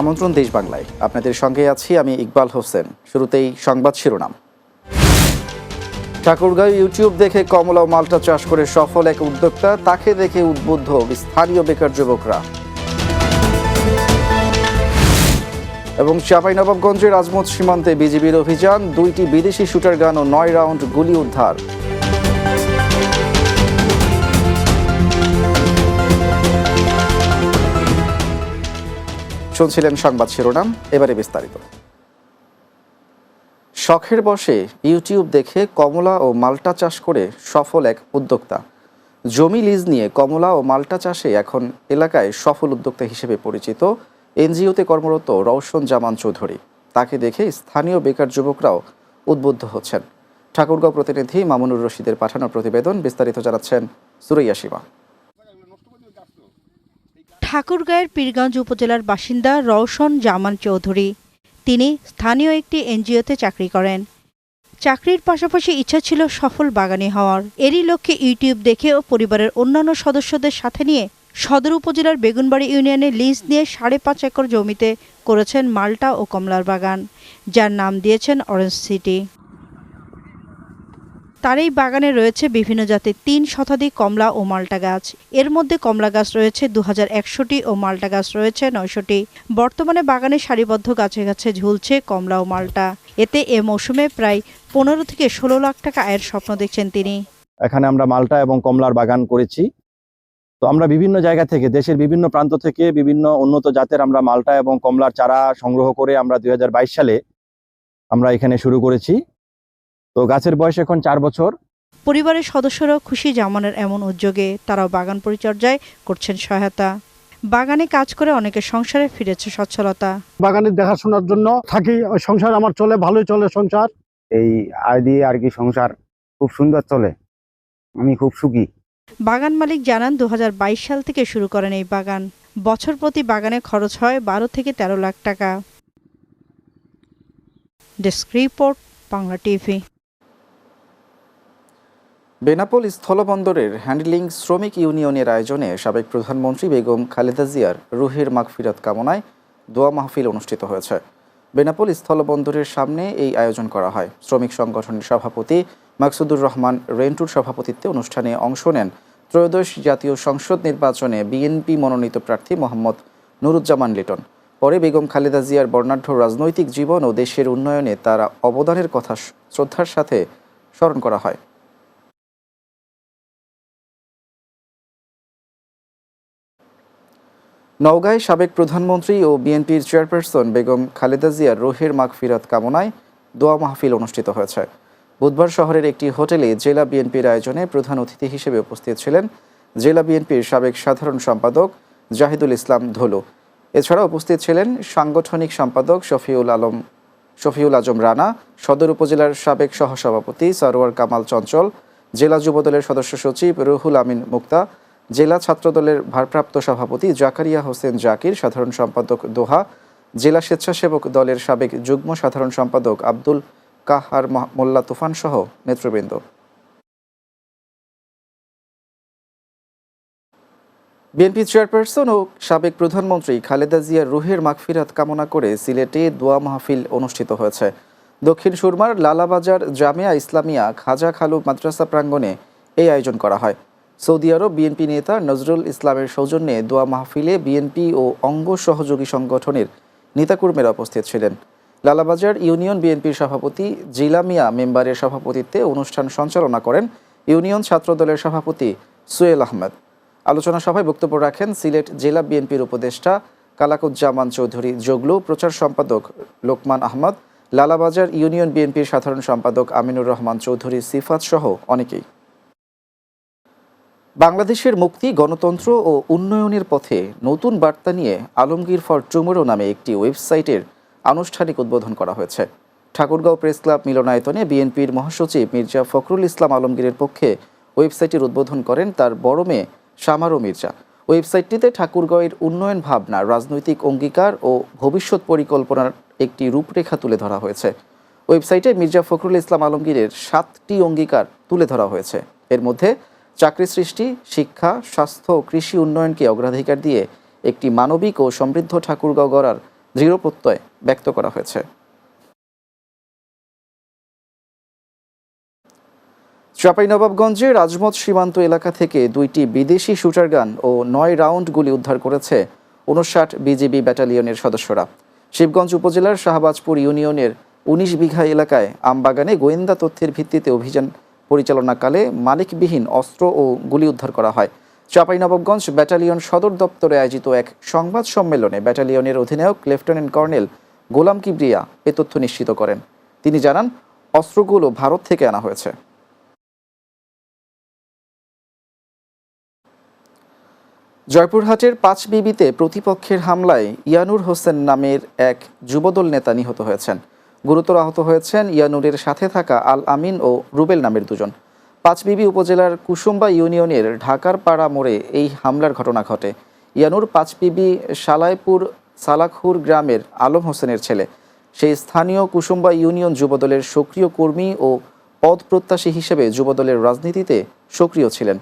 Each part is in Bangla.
আমন্ত্রণ দেশ বাংলায়। আপনাদের সঙ্গে আছি আমি ইকবাল হোসেন। শুরুতেই সংবাদ শিরোনাম। ঠাকুরগাঁও ইউটিউব দেখে কমলা ও মালটা চাষ করে সফল এক উদ্যোক্তা, তাকে দেখে উদ্বুদ্ধ স্থানীয় বেকার যুবকরা। এবং চাঁপাইনবাবগঞ্জের আজমত সীমান্তে বিজিবির অভিযান, দুইটি বিদেশি শুটার গান ও নয় রাউন্ড গুলি উদ্ধার। শুনছিলেন সংবাদ শিরোনাম, এবারে বিস্তারিত। শখের বসে ইউটিউব দেখে কমলা ও মাল্টা চাষ করে সফল এক উদ্যোক্তা। জমি লিজ নিয়ে কমলা ও মাল্টা চাষে এখন এলাকায় সফল উদ্যোক্তা হিসেবে পরিচিত এনজিওতে কর্মরত রওশন জামান চৌধুরী। তাকে দেখে স্থানীয় বেকার যুবকরাও উদ্বুদ্ধ হচ্ছেন। ঠাকুরগাঁও প্রতিনিধি মামুনুর রশিদের পাঠানো প্রতিবেদন বিস্তারিত জানাচ্ছেন সুরৈয়া সীমা। ঠাকুরগাঁয়ের পীরগঞ্জ উপজেলার বাসিন্দা রওশন জামান চৌধুরী। তিনি স্থানীয় একটি এনজিওতে চাকরি করেন। চাকরির পাশাপাশি ইচ্ছা ছিল সফল বাগানি হওয়ার। এরই লক্ষ্যে ইউটিউব দেখে ও পরিবারের অন্যান্য সদস্যদের সাথে নিয়ে সদর উপজেলার বেগুনবাড়ি ইউনিয়নে লিজ নিয়ে সাড়ে পাঁচ একর জমিতে করেছেন মাল্টা ও কমলার বাগান, যার নাম দিয়েছেন অরেঞ্জ সিটি। তার এই বাগানে রয়েছে বিভিন্ন জাতের তিন শতাধিক কমলা ও মাল্টা গাছ। এর মধ্যে কমলা গাছ রয়েছে দু একশোটি ও মাল্টা গাছ রয়েছে, নয়শোটি। বর্তমানে বাগানে সারিবদ্ধ গাছে গাছে ঝুলছে কমলা ও মাল্টা। এতে এ মৌসুমে প্রায় পনেরো থেকে ষোলো লাখ টাকা আয়ের স্বপ্ন দেখছেন তিনি। এখানে আমরা মালটা এবং কমলার বাগান করেছি। তো আমরা বিভিন্ন জায়গা থেকে, দেশের বিভিন্ন প্রান্ত থেকে বিভিন্ন উন্নত জাতের আমরা মালটা এবং কমলার চারা সংগ্রহ করে আমরা দুই হাজার বাইশ সালে আমরা এখানে শুরু করেছি। তো গাছের বয়স এখন চার বছর। পরিবারের সদস্যরাও খুশি জামানের এমন উদ্যোগে তারাও বাগান পরিচর্যায় করছেন সহায়তা। বাগানে কাজ করে অনেকে সংসারে ফিরেছে সচ্ছলতা। বাগানের দেখাশোনার জন্য থাকি ওই সংসার আমার চলে ভালোই চলে সংসার। এই আয় দিয়ে আর কি সংসার খুব সুন্দর চলে। আমি খুব সুখী। বাগান মালিক জানান দু হাজার বাইশ সাল থেকে শুরু করেন এই বাগান। বছর প্রতি বাগানে খরচ হয় বারো থেকে তেরো লাখ টাকা। Desk report Bangla TV. Benapole স্থলবন্দরের handling শ্রমিক ইউনিয়নের আয়োজনে সাবেক প্রধানমন্ত্রী বেগম খালেদা জিয়ার রুহের মাগফিরাত কামনায় দোয়া মাহফিল অনুষ্ঠিত হয়েছে। বেনাপোল স্থলবন্দরের সামনে এই আয়োজন করা হয়। শ্রমিক সংগঠনের সভাপতি মাকসুদুর রহমান রেন্টুর সভাপতিত্বে অনুষ্ঠানে অংশ নেন ত্রয়োদশ জাতীয় সংসদ নির্বাচনে বিএনপি মনোনীত প্রার্থী মোহাম্মদ নুরুজ্জামান লিটন। পরে বেগম খালেদা জিয়ার বর্ণাঢ্য রাজনৈতিক জীবন ও দেশের উন্নয়নে তার অবদানের কথা শ্রদ্ধার সাথে স্মরণ করা হয়। নওগাঁয় সাবেক প্রধানমন্ত্রী ও বিএনপির চেয়ারপারসন বেগম খালেদা জিয়ার রোহের মাগফিরাত কামনায় দোয়া মাহফিল অনুষ্ঠিত হয়েছে। বুধবার শহরের একটি হোটেলে জেলা বিএনপির আয়োজনে প্রধান অতিথি হিসেবে উপস্থিত ছিলেন জেলা বিএনপির সাবেক সাধারণ সম্পাদক জাহিদুল ইসলাম ধলু। এছাড়া উপস্থিত ছিলেন সাংগঠনিক সম্পাদক শফিউল আলম, শফিউল আজম রানা, সদর উপজেলার সাবেক সহসভাপতি সরোয়ার কামাল চঞ্চল, জেলা যুবদলের সদস্য সচিব রুহুল আমিন মুক্তা জেলা ছাত্রদলের ভারপ্রাপ্ত সভাপতি জাকারিয়া হোসেন জাকির, সাধারণ সম্পাদক দোহা, জেলা স্বেচ্ছাসেবক দলের সাবেক যুগ্ম সাধারণ সম্পাদক আব্দুল কাহার মোল্লা তুফান সহ নেতৃবৃন্দ। বিএনপি চেয়ারপারসন ও সাবেক প্রধানমন্ত্রী খালেদা জিয়ার রুহের মাগফিরাত কামনা করে সিলেটে দোয়া মাহফিল অনুষ্ঠিত হয়েছে। দক্ষিণ সুরমার লালাবাজার জামিয়া ইসলামিয়া খাজা খালু মাদ্রাসা প্রাঙ্গণে এই আয়োজন করা হয়। সৌদি আরব বিএনপি নেতা নজরুল ইসলামের সৌজন্যে দোয়া মাহফিলে বিএনপি ও অঙ্গ সহযোগী সংগঠনের নেতাকর্মীরা উপস্থিত ছিলেন। লালাবাজার ইউনিয়ন বিএনপির সভাপতি জিলামিয়া মেম্বারের সভাপতিত্বে অনুষ্ঠান সঞ্চালনা করেন ইউনিয়ন ছাত্রদলের সভাপতি সুয়েল আহমেদ। আলোচনা সভায় বক্তব্য রাখেন সিলেট জেলা বিএনপির উপদেষ্টা কালাকুজ্জামান চৌধুরী জগলু, প্রচার সম্পাদক লোকমান আহমদ, লালাবাজার ইউনিয়ন বিএনপির সাধারণ সম্পাদক আমিনুর রহমান চৌধুরী, সিফাত সহ অনেকেই। বাংলাদেশের মুক্তি, গণতন্ত্র ও উন্নয়নের পথে নতুন বার্তা নিয়ে আলমগীর ফর টুমোরো নামে একটি ওয়েবসাইটের আনুষ্ঠানিক উদ্বোধন করা হয়েছে। ঠাকুরগাঁও প্রেস ক্লাব মিলনায়তনে বিএনপির মহাসচিব মির্জা ফখরুল ইসলাম আলমগীরের পক্ষে ওয়েবসাইটের উদ্বোধন করেন তার বড় মেয়ে শামারো মির্জা। ওয়েবসাইটটিতে ঠাকুরগাঁওয়ের উন্নয়ন ভাবনা, রাজনৈতিক অঙ্গীকার ও ভবিষ্যৎ পরিকল্পনার একটি রূপরেখা তুলে ধরা হয়েছে। ওয়েবসাইটে মির্জা ফখরুল ইসলাম আলমগীরের সাতটি অঙ্গীকার তুলে ধরা হয়েছে। এর মধ্যে চাকরি সৃষ্টি শিক্ষা, স্বাস্থ্য ও কৃষি উন্নয়নকে অগ্রাধিকার দিয়ে একটি মানবিক ও সমৃদ্ধ ঠাকুরগাঁও গড়ার দৃঢ় প্রত্যয় ব্যক্ত করা হয়েছে। চাঁপাইনবাবগঞ্জে রাজমত সীমান্ত এলাকা থেকে দুইটি বিদেশি শুটার গান ও নয় রাউন্ড গুলি উদ্ধার করেছে উনষাট বিজিবি ব্যাটালিয়নের সদস্যরা। শিবগঞ্জ উপজেলার শাহবাজপুর ইউনিয়নের উনিশ বিঘা এলাকায় আমবাগানে গোয়েন্দা তথ্যের ভিত্তিতে অভিযান পরিচালনাকালে মালিকবিহীন অস্ত্র ও গুলি উদ্ধার করা হয়। চাঁপাইনবাবগঞ্জ ব্যাটালিয়ন সদর দপ্তরে আয়োজিত এক সংবাদ সম্মেলনে ব্যাটালিয়নের অধিনায়ক লেফটেন্যান্ট কর্নেল গোলাম কিবরিয়া এ তথ্য নিশ্চিত করেন। তিনি জানান, অস্ত্রগুলো ভারত থেকে আনা হয়েছে। জয়পুরহাটের পাঁচ বিবিতে প্রতিপক্ষের হামলায় ইয়ানুর হোসেন নামের এক যুবদল নেতা নিহত হয়েছেন। গুরুতর আহত হয়েছেন ইয়ানুরের সাথে থাকা আল আমিন ও রুবেল নামের দুজন। পাঁচবিবি উপজেলার কুসুম্বা ইউনিয়নের ঢাকার পাড়া মোড়ে এই হামলার ঘটনা ঘটে। ইয়ানুর পাঁচবিবি সালাইপুর সালাখুর গ্রামের আলম হোসেনের ছেলে। সেই স্থানীয় কুসুম্বা ইউনিয়ন যুবদলের সক্রিয় কর্মী ও পদ প্রত্যাশী হিসেবে যুবদলের রাজনীতিতে সক্রিয় ছিলেন।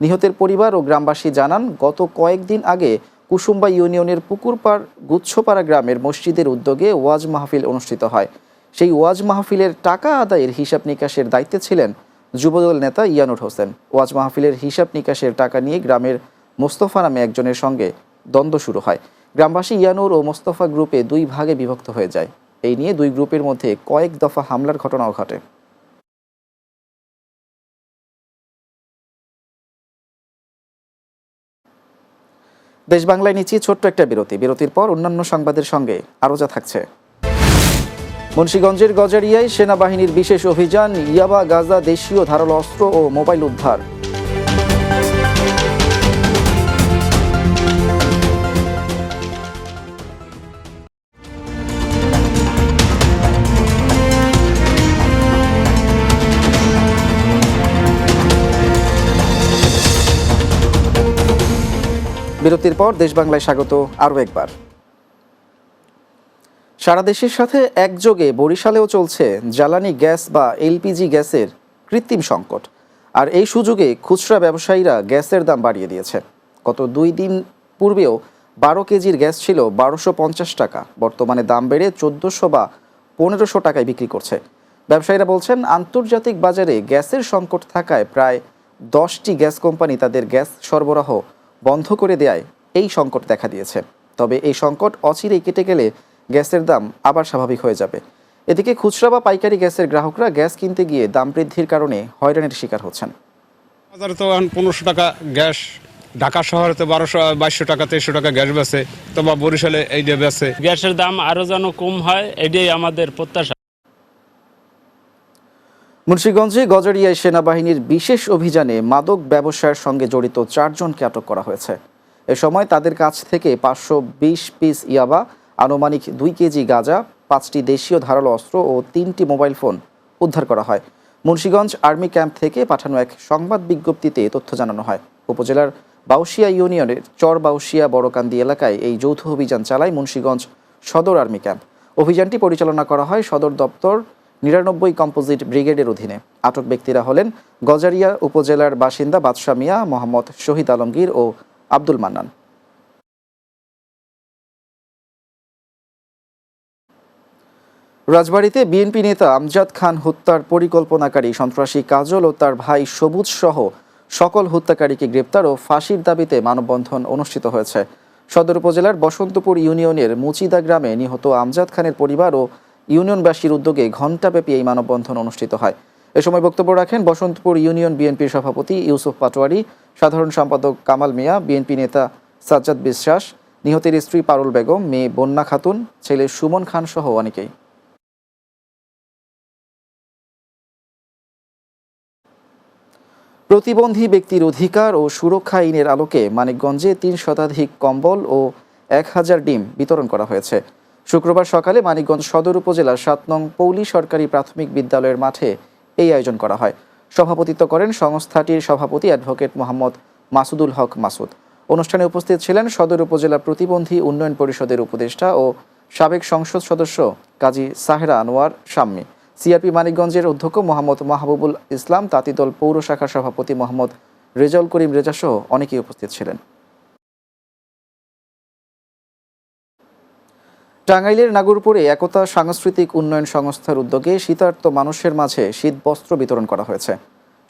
নিহতের পরিবার ও গ্রামবাসী জানান, গত কয়েকদিন আগে কুসুম্বা ইউনিয়নের পুকুরপাড় গুচ্ছপাড়া গ্রামের মসজিদের উদ্যোগে ওয়াজ মাহফিল অনুষ্ঠিত হয়। সেই ওয়াজ মাহফিলের টাকা আদায়ের হিসাব নিকাশের দায়িত্বে ছিলেন যুবদল নেতা ইয়ানুর হোসেন। ওয়াজ মাহফিলের হিসাব নিকাশের টাকা নিয়ে গ্রামের মোস্তফা নামে একজনের সঙ্গে দ্বন্দ্ব শুরু হয়। গ্রামবাসী ইয়ানুর ও মোস্তফা গ্রুপে দুই ভাগে বিভক্ত হয়ে যায়। এই নিয়ে দুই গ্রুপের মধ্যে কয়েক দফা হামলার ঘটনাও ঘটে। দেশ বাংলায় নিচ্ছি ছোট্ট একটা বিরতি। বিরতির পর অন্যান্য সংবাদের সঙ্গে আরও যা থাকছে। মুন্সীগঞ্জের গজারিয়ায় সেনাবাহিনীর বিশেষ অভিযান, ইয়াবা, গাজা, দেশীয় ধারালো অস্ত্র ও মোবাইল উদ্ধার। বিরতির পর দেশ বাংলায় স্বাগত আরও একবার। সারা দেশের সাথে একযোগে বরিশালেও চলছে জ্বালানি গ্যাস বা এলপিজি গ্যাসের কৃত্রিম সংকট। আর এই সুযোগে খুচরা ব্যবসায়ীরা গ্যাসের দাম বাড়িয়ে দিয়েছে। গত দুই দিন পূর্বেও বারো কেজির গ্যাস ছিল বারোশো পঞ্চাশ টাকা। বর্তমানে দাম বেড়ে চোদ্দোশো বা পনেরোশো টাকায় বিক্রি করছে। ব্যবসায়ীরা বলছেন, আন্তর্জাতিক বাজারে গ্যাসের সংকট থাকায় প্রায় দশটি গ্যাস কোম্পানি তাদের গ্যাস সরবরাহ বন্ধ করে দেয় এই সংকট দেখা দিয়েছে। তবে এই সংকট অচিরেই কেটে গেলে গ্যাসের দাম আবার স্বাভাবিক হয়ে যাবে। এদিকে খুচরা বা পাইকারি গ্যাসের গ্রাহকরা গ্যাস কিনতে গিয়ে দাম বৃদ্ধির কারণে হয়রানির শিকার হচ্ছেন। বাজারে তো এখন পনেরোশো টাকা গ্যাস ঢাকা শহরে তো বারোশো বাইশশো টাকা তেইশশো টাকা গ্যাস বেছে তো বা বরিশালে এই দিয়ে বেছে গ্যাসের দাম আরও যেন কম হয় এটাই আমাদের প্রত্যাশা। মুন্সিগঞ্জে গজারিয়ায় সেনাবাহিনীর বিশেষ অভিযানে মাদক ব্যবসার সঙ্গে জড়িত চারজনকে আটক করা হয়েছে। এ সময় তাদের কাছ থেকে পাঁচশো বিশ পিস ইয়াবা আনুমানিক দুই কেজি গাঁজা, পাঁচটি দেশীয় ধারালো অস্ত্র ও তিনটি মোবাইল ফোন উদ্ধার করা হয়। মুন্সিগঞ্জ আর্মি ক্যাম্প থেকে পাঠানো এক সংবাদ বিজ্ঞপ্তিতে তথ্য জানানো হয়। উপজেলার বাউশিয়া ইউনিয়নের চর বাউশিয়া বড়কান্দি এলাকায় এই যৌথ অভিযান চালায় মুন্সিগঞ্জ সদর আর্মি ক্যাম্প। অভিযানটি পরিচালনা করা হয় সদর দপ্তর নিরানব্বই কম্পোজিট ব্রিগেডের অধীনে। আটক ব্যক্তিরা হলেন গজারিয়া উপজেলার বাসিন্দা বাদশা মিয়া, মোহাম্মদ শহীদ আলমগীর ও আব্দুল মান্নান। রাজবাড়ীতে বিএনপি নেতা আমজাদ খান হত্যার পরিকল্পনাকারী সন্ত্রাসী কাজল ও তার ভাই সবুজ সহ সকল হত্যাকারীকে গ্রেপ্তার ও ফাঁসির দাবিতে মানববন্ধন অনুষ্ঠিত হয়েছে। সদর উপজেলার বসন্তপুর ইউনিয়নের মুচিদা গ্রামে নিহত আমজাদ খানের পরিবার ও ইউনিয়নবাসীর উদ্যোগে ঘণ্টাব্যাপী এই মানববন্ধন অনুষ্ঠিত হয়। এ সময় বক্তব্য রাখেন বসন্তপুর ইউনিয়ন বিএনপির সভাপতি ইউসুফ পাটোয়ারি, সাধারণ সম্পাদক কামাল মিয়া, বিএনপি নেতা সাজ্জাদ বিশ্বাস, নিহতের স্ত্রী পারুল বেগম, মেয়ে বন্যা খাতুন, ছেলে সুমন খান সহ অনেকেই। প্রতিবন্ধী ব্যক্তির অধিকার ও সুরক্ষা আইনের আলোকে মানিকগঞ্জে তিন শতাধিক কম্বল ও এক হাজার ডিম বিতরণ করা হয়েছে। শুক্রবার সকালে মানিকগঞ্জ সদর উপজেলার সাত নং পৌলি সরকারি প্রাথমিক বিদ্যালয়ের মাঠে এই আয়োজন করা হয়। সভাপতিত্ব করেন সংস্থাটির সভাপতি অ্যাডভোকেট মোহাম্মদ মাসুদুল হক মাসুদ। অনুষ্ঠানে উপস্থিত ছিলেন সদর উপজেলা প্রতিবন্ধী উন্নয়ন পরিষদের উপদেষ্টা ও সাবেক সংসদ সদস্য কাজী সাহেরা আনোয়ার শাম্মী। সিআরপি মানিকগঞ্জের অধ্যক্ষ মোহাম্মদ মাহবুবুল ইসলাম তাঁতিদল পৌর শাখার সভাপতি মোহাম্মদ রেজাউল করিম রেজা সহ অনেকেই উপস্থিত ছিলেন। টাঙ্গাইলের নাগরপুরে একতা সাংস্কৃতিক উন্নয়ন সংস্থার উদ্যোগে শীতার্ত মানুষের মাঝে শীত বস্ত্র বিতরণ করা হয়েছে।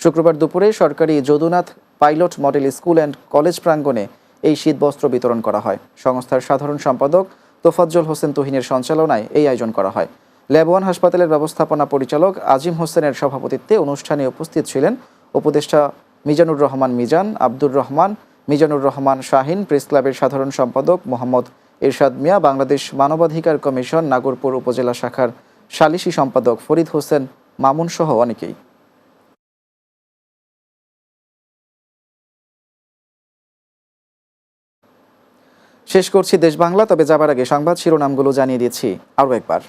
শুক্রবার দুপুরে সরকারি Jadunath pilot model school and college প্রাঙ্গণে এই শীত বস্ত্র বিতরণ করা হয়। সংস্থার সাধারণ সম্পাদক তোফাজ্জল হোসেন তুহিনের সঞ্চালনায় এই আয়োজন করা হয়। ল্যাবওয়ান হাসপাতালের ব্যবস্থাপনা পরিচালক আজিম হোসেনের সভাপতিত্বে অনুষ্ঠানে উপস্থিত ছিলেন উপদেষ্টা মিজানুর রহমান মিজান, আব্দুর রহমান, মিজানুর রহমান শাহিন, প্রেস ক্লাবের সাধারণ সম্পাদক মোহাম্মদ এরশাদ মিয়া, বাংলাদেশ মানবাধিকার কমিশন নাগরপুর উপজেলা শাখার সালিসি সম্পাদক ফরিদ হোসেন মামুন সহ অনেকেই। শেষ করছি দেশ বাংলা, তবে যাবার আগে সংবাদ শিরোনামগুলো জানিয়ে দিচ্ছি আরও একবার।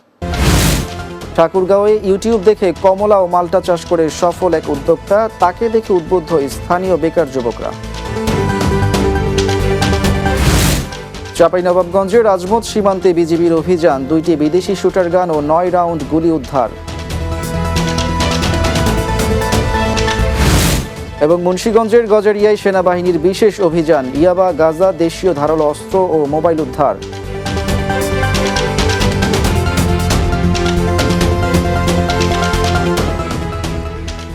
ঠাকুরগাঁওয়ে ইউটিউব দেখে কমলা ও মাল্টা চাষ করে সফল এক উদ্যোক্তা, তাকে দেখে উদ্বুদ্ধ স্থানীয় বেকার যুবকরা। চাঁপাইনবাবগঞ্জের রাজমত সীমান্তে বিজিবির অভিযান, দুইটি বিদেশি শুটার গান ও নয় রাউন্ড গুলি উদ্ধার। এবং মুন্সীগঞ্জের গজারিয়ায় সেনাবাহিনীর বিশেষ অভিযান, ইয়াবা, গাজা, দেশীয় ধারালো অস্ত্র ও মোবাইল উদ্ধার।